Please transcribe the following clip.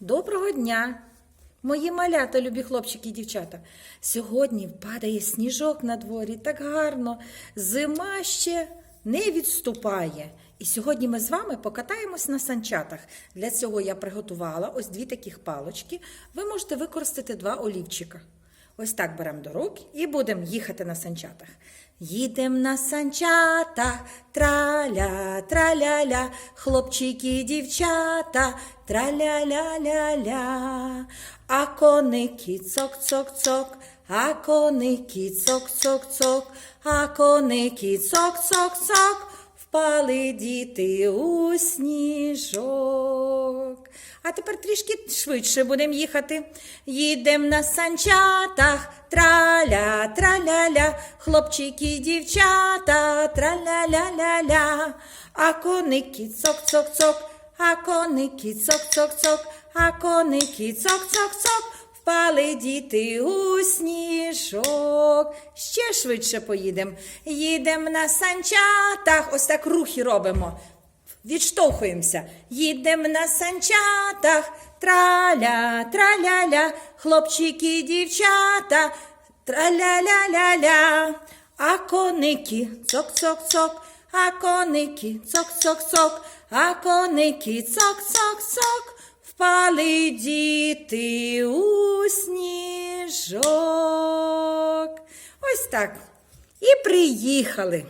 Доброго дня, мої малята, любі хлопчики і дівчата. Сьогодні падає сніжок на дворі, так гарно. Зима ще не відступає. І сьогодні ми з вами покатаємось на санчатах. Для цього я приготувала ось дві таких палочки. Ви можете використати два олівчика. Ось так беремо до рук і будемо їхати на санчатах. Їдем на санчатах, траля, траля-ля, хлопчики, дівчата, траля-ля-ля-ля. А коники цок-цок-цок, а коники цок-цок-цок, а коники цок-цок-цок, впали діти у сніжок. А тепер трішки швидше будемо їхати. Їдем на санчатах, траля, траля-ля, хлопчики, дівчата, траля-ля-ля-ля, а коники цок-цок-цок, а коники цок-цок-цок, а коники цок-цок-цок, впали діти у сніжок. Ще швидше поїдемо. Їдем на санчатах, ось так рухи робимо. Відштовхуємося. Їдем на санчатах, траля, траля-ля, хлопчики, дівчата, траля-ля-ля-ля. А коники цок-цок-цок, а коники цок-цок-цок, а коники цок-цок-цок. Впали діти у сніжок. Ось так. І приїхали.